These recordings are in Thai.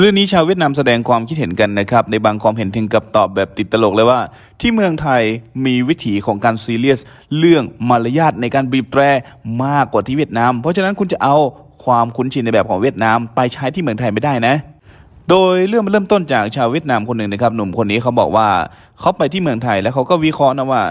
เรื่องนี้ชาวเวียดนามแสดงความคิดเห็นกันนะครับ ในบางความเห็นถึงกับตอบแบบติดตลกเลยว่า ที่เมืองไทยมีวิถีของการซีเรียส เรื่องมารยาทในการบีบแตรมากกว่าที่เวียดนาม เพราะฉะนั้นคุณจะเอาความคุ้นชินในแบบของเวียดนาม ไปใช้ที่เมืองไทยไม่ได้นะโดยเรื่องมันเริ่มต้นจากชาวเวียดนามคนหนึ่งนะครับ หนุ่มคนนี้เขาบอกว่าเขาไปที่เมืองไทยแล้วเขาก็วิเคราะห์นะว่า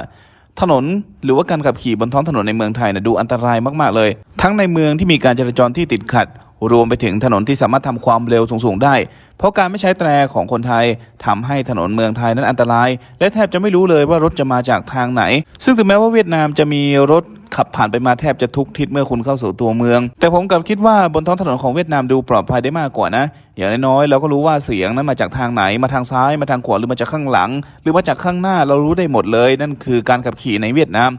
ถนนหรือว่าการขับขี่บนท้องถนนในเมืองไทยนะดูอันตรายมากๆเลย ทั้งในเมืองที่มีการจราจรที่ติดขัด รวมไปถึงถนนที่สามารถทำความเร็วสูงๆได้ เพราะการไม่ใช้แตรของคนไทยทำให้ถนนเมืองไทยนั้นอันตราย และแทบจะไม่รู้เลยว่ารถจะมาจากทางไหน ซึ่งถึงแม้ว่าเวียดนามจะมีรถขับผ่านไปมาแทบจะทุกทิศเมื่อคุณเข้าสู่ตัวเมือง แต่ผมกลับคิดว่าบนท้องถนนของเวียดนามดูปลอดภัยได้มากกว่านะ อย่างน้อยๆเราก็รู้ว่าเสียงนั้นมาจากทางไหนมาทางซ้ายมาทางขวาหรือมาจากข้างหลัง หรือมาจากข้างหน้าเรารู้ได้หมดเลย นั่นคือการขับขี่ในเวียดนาม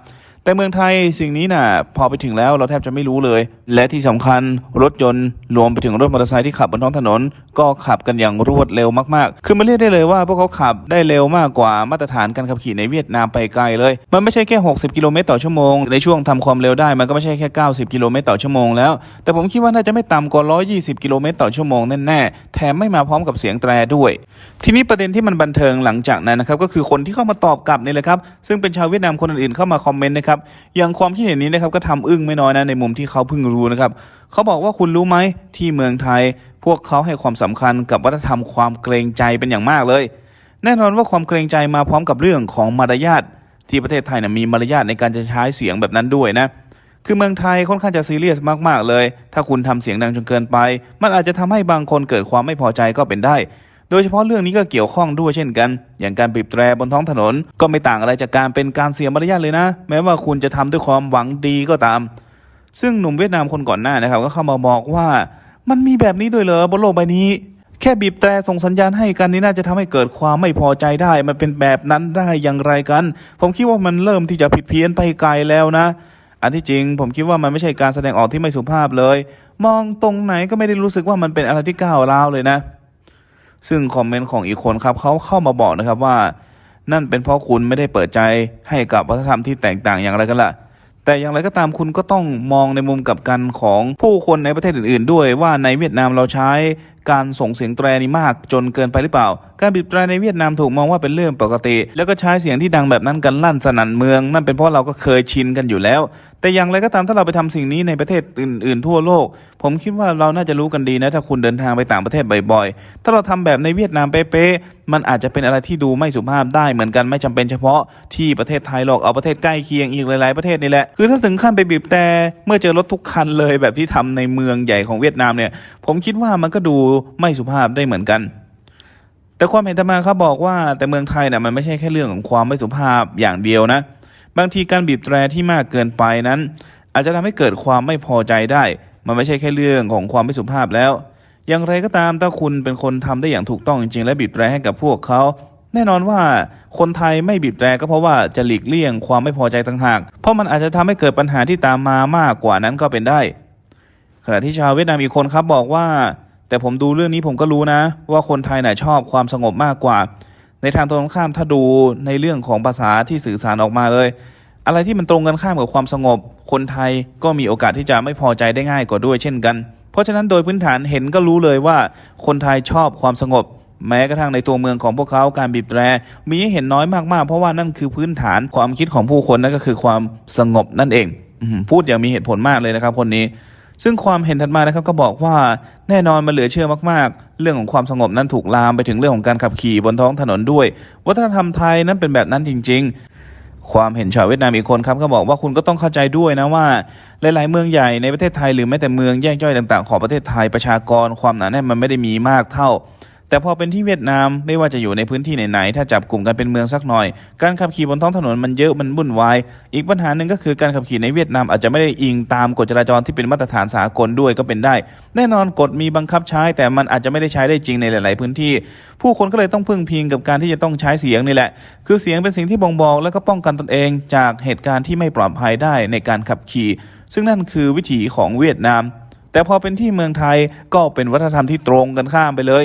แต่เมืองไทยสิ่งนี้น่ะ พอไปถึงแล้วเราแทบจะไม่รู้เลย และที่สำคัญรถยนต์รวมไปถึงรถมอเตอร์ไซค์ที่ขับบนท้องถนน ก็ขับกันอย่างรวดเร็วมากๆ คือมันเรียกได้เลยว่าพวกเขาขับได้เร็วมากกว่ามาตรฐานการขับขี่ในเวียดนามไปไกลเลย มันไม่ใช่แค่ 60 กิโลเมตรต่อชั่วโมง ในช่วงทำความเร็วได้มันก็ไม่ใช่แค่ 90 กิโลเมตรต่อชั่วโมงแล้ว แต่ผมคิดว่าน่าจะไม่ต่ำกว่า 120 กิโลเมตรต่อชั่วโมงแน่ๆ แถมไม่มาพร้อมกับเสียงแตรด้วย ทีนี้ประเด็นที่มันบันเทิงหลังจากนั้นนะครับก็คือคนที่เข้ามาตอบกลับนี่แหละครับซึ่งเป็นชาวเวียดนามคนอื่นๆเข้ามาคอมเมนต์นะครับอย่างความคิดเห็นนี้นะครับก็ทำอึ้งไม่น้อยนะในมุมที่เขาเพิ่งรู้นะครับเขาบอกว่าคุณรู้ไหมที่เมืองไทย พวกเขาให้ความสำคัญกับวัฒนธรรมความเกรงใจเป็นอย่างมากเลย แน่นอนว่าความเกรงใจมาพร้อมกับเรื่องของมารยาทที่ประเทศไทยนะมีมารยาทในการจะใช้เสียงแบบนั้นด้วยนะคือเมืองไทยค่อนข้างจะซีเรียสมาก ๆ เลย ถ้าคุณทำเสียงดังจนเกินไป มันอาจจะทำให้บางคนเกิดความไม่พอใจก็เป็นได้ โดยเฉพาะเรื่องนี้ก็เกี่ยวข้องด้วยเช่นกัน อย่างการบีบแตรบนท้องถนน ก็ไม่ต่างอะไรจากการเป็นการเสียมารยาทเลยนะ แม้ว่าคุณจะทำด้วยความหวังดีก็ตาม ซึ่งหนุ่มเวียดนามคนก่อนหน้านะครับ ก็เข้ามาบอกว่า มันมีแบบนี้ด้วยเหรอบนโลกใบนี้ แค่บีบแตรส่งสัญญาณให้กันนี่น่าจะทำให้เกิดความไม่พอใจได้ มันเป็นแบบนั้นได้อย่างไรกัน ผมคิดว่ามันเริ่มที่จะผิดเพี้ยนไปไกลแล้วนะอันที่จริงผมคิดว่ามันไม่ใช่การแสดงออกที่ไม่สุภาพเลย มองตรงไหนก็ไม่ได้รู้สึกว่ามันเป็นอะไรที่ก้าวร้าวเลยนะ ซึ่งคอมเมนต์ของอีกคนครับเขาเข้ามาบอกนะครับว่า นั่นเป็นเพราะคุณไม่ได้เปิดใจให้กับวัฒนธรรมที่แตกต่างอย่างไรกันล่ะ แต่อย่างไรก็ตามคุณก็ต้องมองในมุมกับกันของผู้คนในประเทศอื่น ๆ ด้วยว่าในเวียดนามเราใช้การส่งเสียงแตรนี่มากจนเกินไปหรือเปล่า การบีบแตรในเวียดนามถูกมองว่าเป็นเรื่องปกติ แล้วก็ใช้เสียงที่ดังแบบนั้นกันลั่นสนั่นเมือง นั่นเป็นเพราะเราก็เคยชินกันอยู่แล้ว แต่อย่างไรก็ตามถ้าเราไปทำสิ่งนี้ในประเทศอื่น ๆ ทั่วโลก ผมคิดว่าเราน่าจะรู้กันดีนะถ้าคุณเดินทางไปต่างประเทศบ่อยๆ ถ้าเราทำแบบในเวียดนามเป๊ะๆมันอาจจะเป็นอะไรที่ดูไม่สุภาพได้เหมือนกันไม่จำเป็นเฉพาะที่ประเทศไทยหรอกเอาประเทศใกล้เคียงอีกหลายๆประเทศนี่แหละคือถ้าถึงขั้นไปบีบแต่เมื่อเจอรถทุกคันเลยแบบที่ทำในเมืองใหญ่ของเวียดนามเนี่ย ผมคิดว่ามันก็ดูไม่สุภาพได้เหมือนกันแต่ความเห็นธรรมาครับบอกว่าแต่เมืองไทยน่ะมันไม่ใช่แค่เรื่องของความไม่สุภาพอย่างเดียวนะ บางทีการบีบแตรที่มากเกินไปนั้น อาจจะทำให้เกิดความไม่พอใจได้ มันไม่ใช่แค่เรื่องของความไม่สุภาพแล้ว อย่างไรก็ตามถ้าคุณเป็นคนทำได้อย่างถูกต้องจริง ๆ และบีบแตรให้กับพวกเขาแน่นอนว่าคนไทยไม่บีบแตรก็เพราะว่าจะหลีกเลี่ยงความไม่พอใจต่างหาก เพราะมันอาจจะทำให้เกิดปัญหาที่ตามมามากกว่านั้นก็เป็นได้ ขณะที่ชาวเวียดนามอีกคนครับบอกว่า แต่ผมดูเรื่องนี้ผมก็รู้นะ ว่าคนไทยน่ะชอบความสงบมากกว่า ในทางตรงข้ามถ้าดูในเรื่องของภาษาที่สื่อสารออกมาเลย อะไรที่มันตรงกันข้ามกับความสงบ คนไทยก็มีโอกาสที่จะไม่พอใจได้ง่ายกว่าด้วยเช่นกัน เพราะฉะนั้นโดยพื้นฐานเห็นก็รู้เลยว่า คนไทยชอบความสงบ แม้กระทั่งในตัวเมืองของพวกเขาการบีบแตร มีให้เห็นน้อยมากๆ เพราะว่านั่นคือพื้นฐานความคิดของผู้คนนั่นก็คือความสงบนั่นเองพูดอย่างมีเหตุผลมากเลยนะครับ คนนี้ ซึ่งความเห็นถัดมานะครับก็บอกว่าแน่นอนมันเหลือเชื่อมากๆ เรื่องของความสงบนั้นถูกลามไปถึงเรื่องของการขับขี่บนท้องถนนด้วย วัฒนธรรมไทยนั้นเป็นแบบนั้นจริง ๆ ความเห็นชาวเวียดนามอีกคนครับก็บอกว่าคุณก็ต้องเข้าใจด้วยนะว่า หลาย ๆ เมืองใหญ่ในประเทศไทยหรือแม้แต่เมืองแยกย่อยต่าง ๆ ของประเทศไทยประชากรความหนาแน่นมันไม่ได้มีมากเท่า แต่พอเป็นที่เวียดนามไม่ว่าจะอยู่ในพื้นที่ไหนๆถ้าจับกลุ่มกันเป็นเมืองสักหน่อย การขับขี่บนท้องถนนมันเยอะมันวุ่นวายอีกปัญหาหนึ่งก็คือการขับขี่ในเวียดนามอาจจะไม่ได้อิงตามกฎจราจรที่เป็นมาตรฐานสากลด้วยก็เป็นได้ แน่นอนกฎมีบังคับใช้ แต่มันอาจจะไม่ได้ใช้ได้จริงในหลาย ๆ พื้นที่ ผู้คนก็เลยต้องพึ่งพิงกับการที่จะต้องใช้เสียงนี่แหละ คือเสียงเป็นสิ่งที่บ่งบอกและก็ป้องกันตนเองจากเหตุการณ์ที่ไม่ปลอดภัยได้ในการขับขี่ ซึ่งนั่นคือวิถีของเวียดนาม แต่พอเป็นที่เมืองไทยก็เป็นวัฒนธรรมที่ตรงกันข้ามไปเลย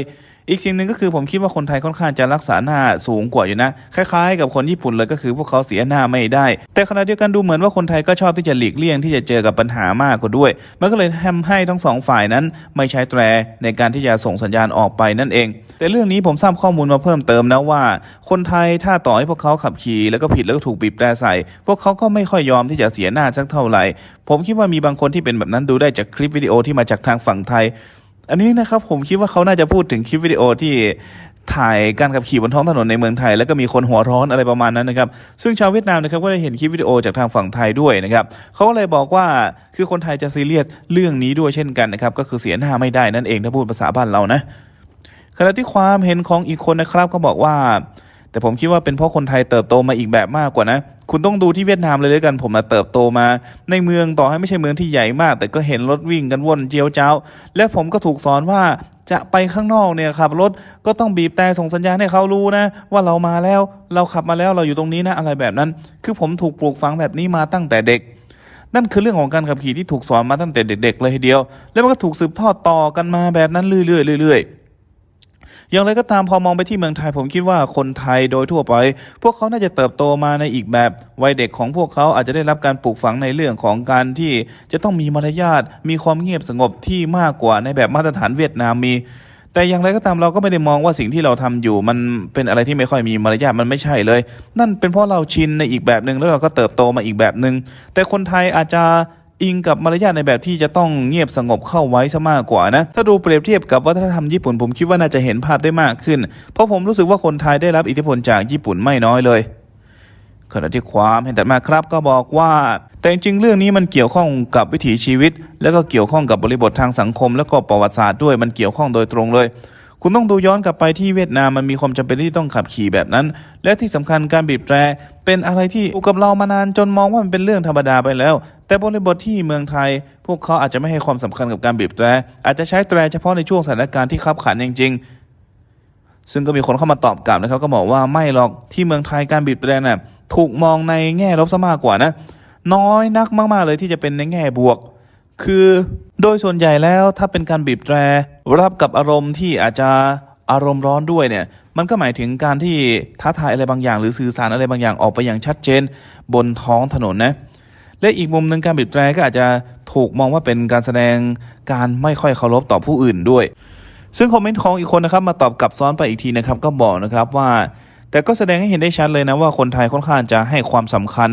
อีกสิ่งหนึ่งก็คือผมคิดว่าคนไทยค่อนข้างจะรักษาหน้าสูงกว่าอยู่นะ คล้ายๆ กับคนญี่ปุ่นเลยก็คือพวกเขาเสียหน้าไม่ได้ แต่ขณะเดียวกันดูเหมือนว่าคนไทยก็ชอบที่จะหลีกเลี่ยงที่จะเจอกับปัญหามากกว่าด้วย มันก็เลยทำให้ทั้งสองฝ่ายนั้น ไม่ใช้แตรในการที่จะส่งสัญญาณออกไปนั่นเอง แต่เรื่องนี้ผมทราบข้อมูลมาเพิ่มเติมนะว่า คนไทยถ้าต่อให้พวกเขาขับขี่แล้วก็ผิดแล้วก็ถูกบีบแตรใส่ พวกเขาก็ไม่ค่อยยอมที่จะเสียหน้าสักเท่าไหร่ ผมคิดว่ามีบางคนที่เป็นแบบนั้นดูได้จากคลิปวิดีโอที่มาจากทางฝั่งไทย อันนี้นะครับผมคิดว่าเขาน่าจะพูดถึงคลิปวิดีโอที่ถ่ายการขับขี่บนท้องถนนในเมืองไทย แล้วก็มีคนหัวร้อนอะไรประมาณนั้นนะครับ ซึ่งชาวเวียดนามนะครับก็ได้เห็นคลิปวิดีโอจากทางฝั่งไทยด้วยนะครับเขาก็เลยบอกว่าคือคนไทยจะซีเรียสเรื่องนี้ด้วยเช่นกันนะครับก็คือเสียหน้าไม่ได้นั่นเองถ้าพูดภาษาบ้านเรานะขณะที่ความเห็นของอีกคนนะครับก็บอกว่า แต่ผมคิดว่าเป็นเพราะคนไทยเติบโตมาอีกแบบมากกว่านะ คุณต้องดูที่เวียดนามเลยด้วยกัน ผมมาเติบโตมา ในเมืองต่อให้ไม่ใช่เมืองที่ใหญ่มาก แต่ก็เห็นรถวิ่งกันวนเจียวเจ้า และผมก็ถูกสอนว่าจะไปข้างนอกเนี่ยขับรถก็ต้องบีบแต่ส่งสัญญาณให้เขารู้นะ ว่าเรามาแล้วเราขับมาแล้วเราอยู่ตรงนี้นะอะไรแบบนั้น คือผมถูกปลูกฝังแบบนี้มาตั้งแต่เด็ก นั่นคือเรื่องของการขับขี่ที่ถูกสอนมาตั้งแต่เด็ก ๆ เลยทีเดียว แล้วมันก็ถูกสืบทอดต่อกันมาแบบนั้นเรื่อยๆเรื่อยๆ อย่างไรก็ตามพอมองไปที่เมืองไทย ผมคิดว่าคนไทยโดยทั่วไป พวกเขาน่าจะเติบโตมาในอีกแบบ วัยเด็กของพวกเขาอาจจะได้รับการปลูกฝังในเรื่องของการที่จะต้องมีมารยาทมีความเงียบสงบที่มากกว่าในแบบมาตรฐานเวียดนามมี แต่อย่างไรก็ตามเราก็ไม่ได้มองว่าสิ่งที่เราทำอยู่ มันเป็นอะไรที่ไม่ค่อยมีมารยาทมันไม่ใช่เลย นั่นเป็นเพราะเราชินในอีกแบบหนึ่งแล้วเราก็เติบโตมาอีกแบบหนึ่งแต่คนไทยอาจจะ อิงกับมารยาทในแบบที่จะต้องเงียบสงบเข้าไว้ซะมากกว่านะ ถ้าดูเปรียบเทียบกับวัฒนธรรมญี่ปุ่นผมคิดว่าน่าจะเห็นภาพได้มากขึ้น เพราะผมรู้สึกว่าคนไทยได้รับอิทธิพลจากญี่ปุ่นไม่น้อยเลยขณะที่ความเห็นแต่มาครับก็บอกว่า แต่จริงเรื่องนี้มันเกี่ยวข้องกับวิถีชีวิต แล้วก็เกี่ยวข้องกับบริบททางสังคม แล้วก็ประวัติศาสตร์ด้วยมันเกี่ยวข้องโดยตรงเลย คุณต้องดูย้อนกลับไปที่เวียดนามมันมีความจำเป็นที่ต้องขับขี่แบบนั้น และที่สำคัญการบีบแตรเป็นอะไรที่อยู่กับเรามานานจนมองว่ามันเป็นเรื่องธรรมดาไปแล้ว แต่บริบทที่เมืองไทย พวกเขาอาจจะไม่ให้ความสำคัญกับการบีบแตร อาจจะใช้แตรเฉพาะในช่วงสถานการณ์ที่ขับขันจริงๆ ซึ่งก็มีคนเข้ามาตอบกลับนะครับก็บอกว่าไม่หรอกที่เมืองไทยการบีบแตรน่ะถูกมองในแง่ลบซะมากกว่านะ น้อยนักมากๆเลยที่จะเป็นในแง่บวก คือโดยส่วนใหญ่แล้วถ้าเป็นการบีบแตรรับกับอารมณ์ที่อาจจะอารมณ์ร้อนด้วยเนี่ยมันก็หมายถึงการที่ท้าทายอะไรบางอย่าง หรือสื่อสารอะไรบางอย่างออกไปอย่างชัดเจน บนท้องถนนนะและอีกมุมหนึ่งการบีบแตรก็อาจจะถูกมองว่าเป็นการแสดงการไม่ค่อยเคารพต่อผู้อื่นด้วย ซึ่งคอมเมนต์ของอีกคนนะครับมาตอบกลับซ้อนไปอีกทีนะครับก็บอกนะครับว่า แต่ก็แสดงให้เห็นได้ชัดเลยนะว่าคนไทยค่อนข้างจะให้ความสำคัญ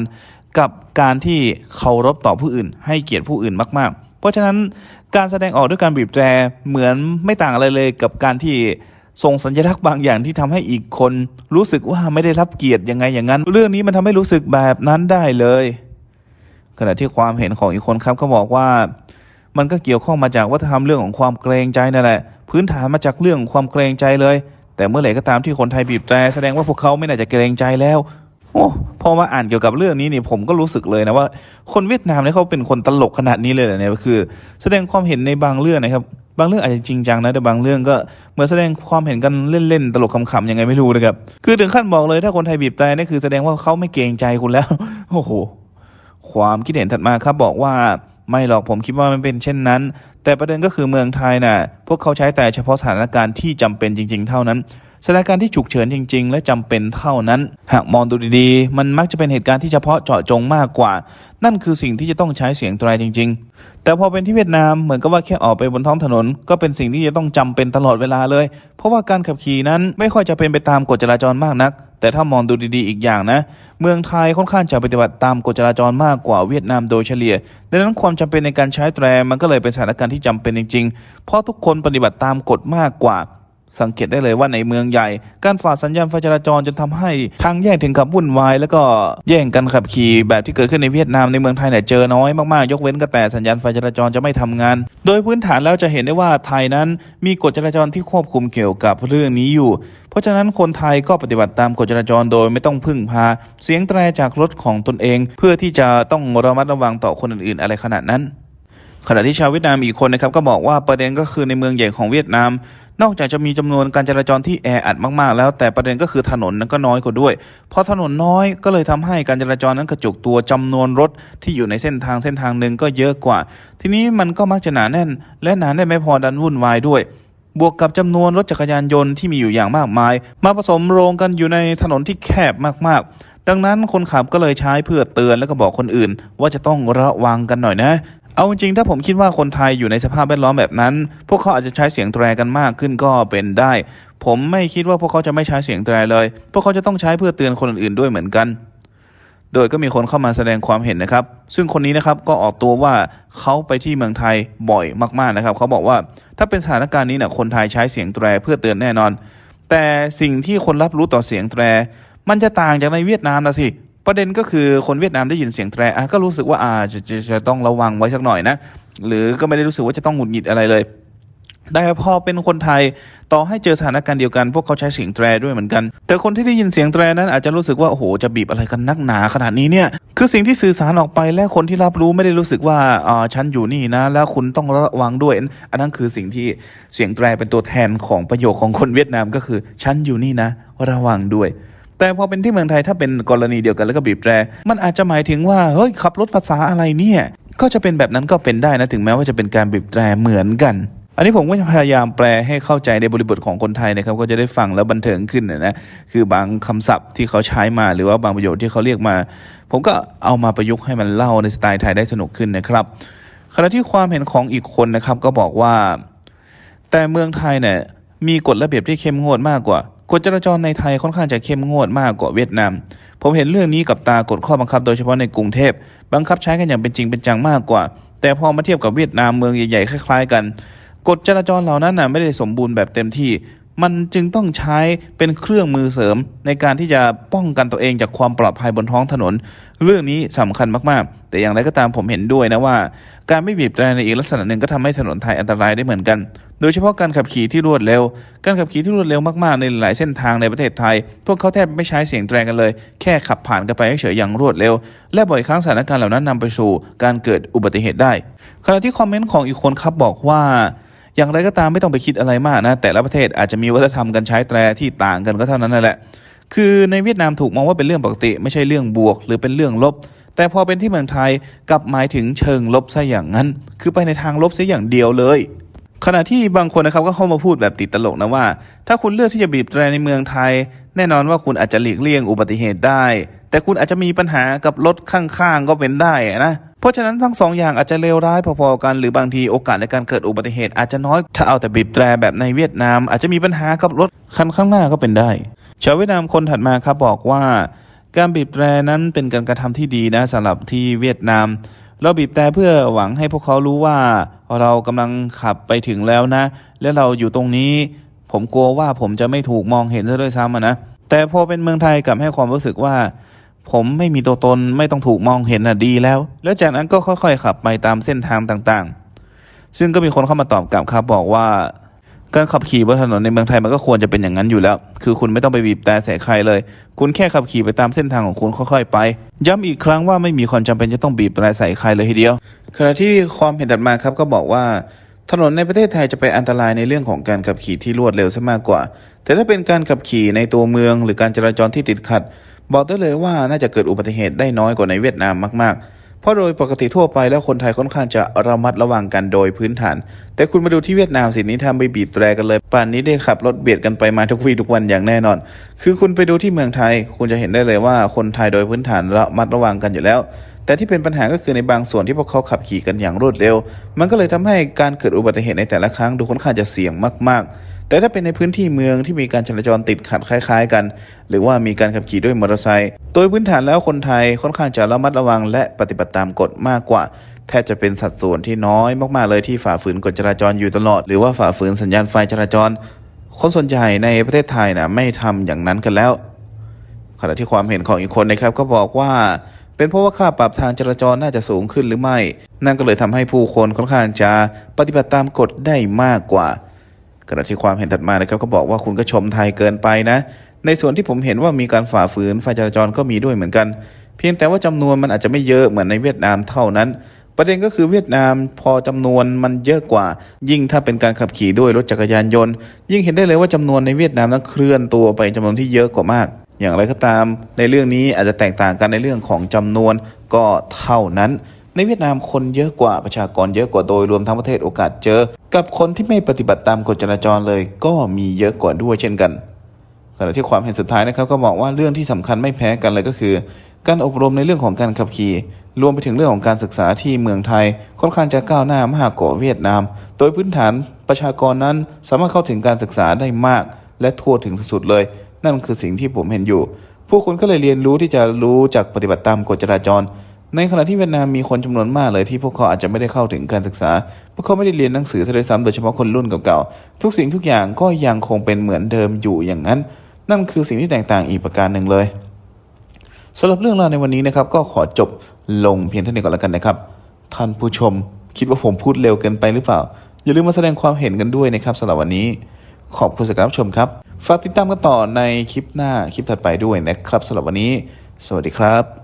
กับการที่เคารพต่อผู้อื่น ให้เกียรติผู้อื่นมาก ๆ เพราะฉะนั้นการแสดงออกด้วยการบีบแตรเหมือนไม่ต่างอะไรเลยกับการที่ส่งสัญลักษณ์บางอย่างที่ทำให้อีกคนรู้สึกว่าไม่ได้รับเกียรติยังไงอย่างนั้น เรื่องนี้มันทำให้รู้สึกแบบนั้นได้เลย ขณะที่ความเห็นของอีกคนครับก็บอกว่า มันก็เกี่ยวข้องมาจากวัฒนธรรมเรื่องของความเกรงใจนั่นแหละ พื้นฐานมาจากเรื่องของความเกรงใจเลย แต่เมื่อไหร่ก็ตามที่คนไทยบีบแตรแสดงว่าพวกเขาไม่น่าจะเกรงใจแล้ว โอ้พอมาอ่านเกี่ยวกับเรื่องนี้นี่ผมก็รู้สึกเลยนะว่า คนเวียดนามเนี่ยเขาเป็นคนตลกขนาดนี้เลยเหรอเนี่ยคือ แสดงความเห็นในบางเรื่องนะครับ บางเรื่องอาจจะจริงจังนะแต่บางเรื่องก็เหมือนแสดงความเห็นกันเล่นๆตลกขำๆยังไงไม่รู้นะครับคือถึงขั้นบอกเลยถ้าคนไทยบีบแตรนี่คือแสดงว่าเขาไม่เกรงใจคุณแล้วโอ้โหความคิดเห็นถัดมาครับบอกว่าไม่หรอกผมคิดว่ามันเป็นเช่นนั้น แต่ประเด็นก็คือเมืองไทยน่ะพวกเขาใช้แต่เฉพาะสถานการณ์ที่จำเป็นจริง ๆ เท่านั้น สถานการณ์ที่ฉุกเฉินจริง ๆ และจำเป็นเท่านั้น หากมองดูดีๆ มันมักจะเป็นเหตุการณ์ที่เฉพาะเจาะจงมากกว่า นั่นคือสิ่งที่จะต้องใช้เสียงตรจริง ๆ แต่พอเป็นที่เวียดนามเหมือนกับว่าแค่ออกไปบนท้องถนน ก็เป็นสิ่งที่จะต้องจำเป็นตลอดเวลาเลย เพราะว่าการขับขี่นั้นไม่ค่อยจะเป็นไปตามกฎจราจรมากนัก แต่ถ้ามองดูดีๆ อีกอย่างนะ เมืองไทยค่อนข้างจะปฏิบัติตามกฎจราจรมากกว่าเวียดนามโดยเฉลี่ย ดังนั้นความจำเป็นในการใช้แตรมันก็เลยเป็นสถานการณ์ที่จำเป็นจริงๆ เพราะทุกคนปฏิบัติตามกฎมากกว่า สังเกตได้เลยว่าในเมืองใหญ่ การฝ่าสัญญาณไฟจราจรจนทำให้ทางแยกถึงกับวุ่นวาย แล้วก็แย่งกันขับขี่แบบที่เกิดขึ้นในเวียดนามในเมืองไทยเนี่ยเจอน้อยมากๆ ยกเว้นก็แต่สัญญาณไฟจราจรจะไม่ทำงาน โดยพื้นฐานแล้วจะเห็นได้ว่าไทยนั้นมีกฎจราจรที่ควบคุมเกี่ยวกับเรื่องนี้อยู่ เพราะฉะนั้นคนไทยก็ปฏิบัติตามกฎจราจรโดยไม่ต้องพึ่งพา เสียงแตรจากรถของตนเอง เพื่อที่จะต้องระมัดระวังต่อคนอื่นๆ อะไรขนาดนั้นขณะที่ชาวเวียดนามอีกคนนะครับก็บอกว่าประเด็นก็คือในเมืองใหญ่ของเวียดนาม นอกจากจะมีจำนวนการจราจรที่แออัดมากๆ แล้วแต่ประเด็นก็คือถนนนั้นก็น้อยกว่าด้วย เพราะถนนน้อยก็เลยทำให้การจราจรนั้นกระจุกตัวจำนวนรถที่อยู่ในเส้นทางเส้นทางหนึ่งก็เยอะกว่า ทีนี้มันก็มักจะหนาแน่น และหนาแน่นไม่พอดันวุ่นวายด้วยบวกกับจำนวนรถจักรยานยนต์ที่มีอยู่อย่างมากมาย มาผสมโรงกันอยู่ในถนนที่แคบมากๆ ดังนั้นคนขับก็เลยใช้เพื่อเตือนแล้วก็บอกคนอื่น ว่าจะต้องระวังกันหน่อยนะ เอาจริงๆถ้าผมคิดว่าคนไทยอยู่ในสภาพแวดล้อมแบบนั้น พวกเขาอาจจะใช้เสียงแตรกันมากขึ้นก็เป็นได้ ผมไม่คิดว่าพวกเขาจะไม่ใช้เสียงแตรเลย พวกเขาจะต้องใช้เพื่อเตือนคนอื่นๆด้วยเหมือนกัน โดยก็มีคนเข้ามาแสดงความเห็นนะครับ ซึ่งคนนี้นะครับก็ออกตัวว่าเขาไปที่เมืองไทยบ่อยมากๆนะครับ เขาบอกว่าถ้าเป็นสถานการณ์นี้นี่ยคนไทยใช้เสียงแตรเพื่อเตือนแน่นอน แต่สิ่งที่คนรับรู้ต่อเสียงแตร มันจะต่างจากในเวียดนามนะสิ ประเด็นก็คือคนเวียดนามได้ยินเสียงแตรก็รู้สึกว่าอาจะจะจะต้องระวังไว้สักหน่อยนะ หรือก็ไม่ได้รู้สึกว่าจะต้องหงุดหงิดอะไรเลยแต่พอเป็นคนไทยต่อให้เจอสถานการณ์เดียวกัน พวกเขาใช้เสียงแตรด้วยเหมือนกัน แต่คนที่ได้ยินเสียงแตรนั้นอาจจะรู้สึกว่าโอ้โหจะบีบอะไรกันนักหนาขนาดนี้เนี่ย คือสิ่งที่สื่อสารออกไปและคนที่รับรู้ไม่ได้รู้สึกว่าอ่าฉันอยู่นี่นะ แล้วคุณต้องระวังด้วย อันนั้นคือสิ่งที่เสียงแตรเป็นตัวแทนของประโยคของคนเวียดนามก็คือฉันอยู่นี่นะ ระวังด้วย แต่พอเป็นที่เมืองไทยถ้าเป็นกรณีเดียวกันแล้วก็บีบแตรมันอาจจะหมายถึงว่าเฮ้ยขับรถภาษาอะไรเนี่ยก็จะเป็นแบบนั้นก็เป็นได้นะถึงแม้ว่าจะเป็นการบีบแตรเหมือนกันอันนี้ผมก็จะพยายามแปลให้เข้าใจในบริบทของคนไทยนะครับก็จะได้ฟังแล้วบันเทิงขึ้นนะคือบางคำศัพท์ที่เขาใช้มาหรือว่าบางประโยคที่เขาเรียกมา ผมก็เอามาประยุกต์ให้มันเล่าในสไตล์ไทยได้สนุกขึ้นนะครับขณะที่ความเห็นของอีกคนนะครับก็บอกว่า แต่เมืองไทยเนี่ยมีกฎระเบียบที่เข้มงวดมากกว่า กฎจราจรในไทยค่อนข้างจะเข้มงวดมากกว่าเวียดนาม ผมเห็นเรื่องนี้กับตากฎข้อบังคับโดยเฉพาะในกรุงเทพบังคับใช้กันอย่างเป็นจริงเป็นจังมากกว่า แต่พอมาเทียบกับเวียดนามเมืองใหญ่ๆคล้ายๆกันกฎจราจรเหล่านั้นน่ะไม่ได้สมบูรณ์แบบเต็มที่ มันจึงต้องใช้เป็นเครื่องมือเสริมในการที่จะป้องกันตัวเองจากความปลอดภัยบนท้องถนน เรื่องนี้สำคัญมากๆ แต่อย่างไรก็ตามผมเห็นด้วยนะว่า การไม่บีบแตรในอีกลักษณะหนึ่งก็ทำให้ถนนไทยอันตรายได้เหมือนกัน โดยเฉพาะการขับขี่ที่รวดเร็ว การขับขี่ที่รวดเร็วมากๆในหลายเส้นทางในประเทศไทย พวกเขาแทบไม่ใช้เสียงแตรกันเลย แค่ขับผ่านกันไปเฉยๆอย่างรวดเร็ว และบ่อยครั้งสถานการณ์เหล่านั้นนำไปสู่ การเกิดอุบัติเหตุได้ ขณะที่คอมเมนต์ของอีกคนครับบอกว่า อย่างไรก็ตามไม่ต้องไปคิดอะไรมากนะแต่ละประเทศอาจจะมีวัฒนธรรมการใช้แตรที่ต่างกันก็เท่านั้นนั่นแหละ คือในเวียดนามถูกมองว่าเป็นเรื่องปกติ ไม่ใช่เรื่องบวก หรือเป็นเรื่องลบ แต่พอเป็นที่เมืองไทยกลับหมายถึงเชิงลบซะอย่างนั้น คือไปในทางลบซะอย่างเดียวเลยขณะที่บางคนนะครับก็เข้ามาพูดแบบติดตลกนะว่า ถ้าคุณเลือกที่จะบีบแตรในเมืองไทย แน่นอนว่าคุณอาจจะหลีกเลี่ยงอุบัติเหตุได้ แต่คุณอาจจะมีปัญหากับรถข้างๆก็เป็นได้นะ เพราะฉะนั้นทั้งสองอย่างอาจจะเลวร้ายพอๆกัน หรือบางทีโอกาสในการเกิดอุบัติเหตุอาจจะน้อยถ้าเอาแต่บีบแตรแบบในเวียดนาม อาจจะมีปัญหากับรถคันข้างหน้าก็เป็นได้ ชาวเวียดนามคนถัดมาครับบอกว่า การบีบแตรนั้นเป็นการกระทำที่ดีนะสำหรับที่เวียดนาม เราบีบแต่เพื่อหวังให้พวกเขารู้ว่าเรากำลังขับไปถึงแล้วนะ และเราอยู่ตรงนี้ ผมกลัวว่าผมจะไม่ถูกมองเห็นซะด้วยซ้ำนะแต่พอเป็นเมืองไทยกลับให้ความรู้สึกว่า ผมไม่มีตัวตนไม่ต้องถูกมองเห็นน่ะดีแล้ว แล้วจากนั้นก็ค่อยๆขับไปตามเส้นทางต่างๆ ซึ่งก็มีคนเข้ามาตอบกลับครับบอกว่า การขับขี่บนถนนในเมืองไทยมันก็ควรจะเป็นอย่างนั้นอยู่แล้ว คือคุณไม่ต้องไปบีบแต่ใส่ใครเลย คุณแค่ขับขี่ไปตามเส้นทางของคุณค่อยๆไป ย้ำอีกครั้งว่าไม่มีความจำเป็นจะต้องบีบแต่ใส่ใครเลยทีเดียว ขณะที่ความเห็นถัดมาครับก็บอกว่าถนนในประเทศไทยจะไปอันตรายในเรื่องของการขับขี่ที่รวดเร็วซะมากกว่า แต่ถ้าเป็นการขับขี่ในตัวเมืองหรือการจราจรที่ติดขัด บอกได้เลยว่าน่าจะเกิดอุบัติเหตุได้น้อยกว่าในเวียดนามมากๆ เพราะโดยปกติทั่วไปแล้วคนไทยค่อนข้างจะระมัดระวังกันโดยพื้นฐาน แต่คุณมาดูที่เวียดนามสินี้ทำไปบีบแตรกันเลย ป่านนี้ได้ขับรถเบียดกันไปมาทุกวีทุกวันอย่างแน่นอน คือคุณไปดูที่เมืองไทย คุณจะเห็นได้เลยว่าคนไทยโดยพื้นฐานระมัดระวังกันอยู่แล้วแต่ที่เป็นปัญหาก็คือในบางส่วนที่พวกเขาขับขี่กันอย่างรวดเร็ว มันก็เลยทำให้การเกิดอุบัติเหตุในแต่ละครั้งดูค่อนข้างจะเสี่ยงมาก ๆ แต่ถ้าเป็นในพื้นที่เมืองที่มีการจราจรติดขัดคล้ายๆ กัน หรือว่ามีการขับขี่ด้วยมอเตอร์ไซค์โดยพื้นฐานแล้วคนไทยค่อนข้างจะระมัดระวังและปฏิบัติตามกฎมากกว่าแทบจะเป็นสัดส่วนที่น้อยมากๆเลยที่ฝ่าฝืนกฎจราจรอยู่ตลอด หรือว่าฝ่าฝืนสัญญาณไฟจราจร คนส่วนใหญ่ในประเทศไทยนะไม่ทำอย่างนั้นกันแล้ว ขณะที่ความเห็นของอีกคนนะครับก็บอกว่าเป็นเพราะว่าค่าปรับทางจราจรน่าจะสูงขึ้นหรือไม่ นั่นก็เลยทำให้ผู้คนค่อนข้างจะปฏิบัติตามกฎได้มากกว่า ขณะที่ความเห็นถัดมานะครับก็บอกว่าคุณก็ชมไทยเกินไปนะ ในส่วนที่ผมเห็นว่ามีการฝ่าฝืนไฟจราจรก็มีด้วยเหมือนกัน เพียงแต่ว่าจำนวนมันอาจจะไม่เยอะเหมือนในเวียดนามเท่านั้น ประเด็นก็คือเวียดนามพอจำนวนมันเยอะกว่า ยิ่งถ้าเป็นการขับขี่ด้วยรถจักรยานยนต์ ยิ่งเห็นได้เลยว่าจำนวนในเวียดนามนั้นเคลื่อนตัวไปจำนวนที่เยอะกว่ามาก อย่างไรก็ตาม ในเรื่องนี้อาจจะแตกต่างกันในเรื่องของจำนวนก็เท่านั้นในเวียดนามคนเยอะกว่าประชากรเยอะกว่าโดยรวมทั้งประเทศโอกาสเจอ กับคนที่ไม่ปฏิบัติตามกฎจราจรเลย ก็มีเยอะกว่าด้วยเช่นกันขณะที่ความเห็นสุดท้ายนะครับก็บอกว่าเรื่องที่สำคัญไม่แพ้กันเลยก็คือ การอบรมในเรื่องของการขับขี่ รวมไปถึงเรื่องของการศึกษาที่เมืองไทย ค่อนข้างจะก้าวหน้ามากกว่าเวียดนาม โดยพื้นฐานประชากรนั้นสามารถเข้าถึงการศึกษาได้มาก และทั่วถึงสุดๆเลย นั่นคือสิ่งที่ผมเห็นอยู่ ผู้คนก็เลยเรียนรู้ที่จะรู้จักปฏิบัติตามกฎจราจร ในขณะที่เวียดนามมีคนจำนวนมากเลยที่พวกเขาอาจจะไม่ได้เข้าถึงการศึกษา พวกเขาไม่ได้เรียนหนังสือซะด้วยซ้ำโดยเฉพาะคนรุ่นเก่าๆ ทุกสิ่งทุกอย่างก็ยังคงเป็นเหมือนเดิมอยู่อย่างนั้น นั่นคือสิ่งที่แตกต่างอีกประการหนึ่งเลยสำหรับเรื่องราวในวันนี้นะครับ ก็ขอจบลงเพียงเท่านี้ก่อนแล้วกันนะครับ ท่านผู้ชม คิดว่าผมพูดเร็วเกินไปหรือเปล่า อย่าลืมมาแสดงความเห็นกันด้วยนะครับสำหรับวันนี้ ขอบคุณสำหรับชมครับ ฝากติดตามกันต่อในคลิปหน้าคลิปถัดไปด้วยนะครับสำหรับวันนี้ สวัสดีครับ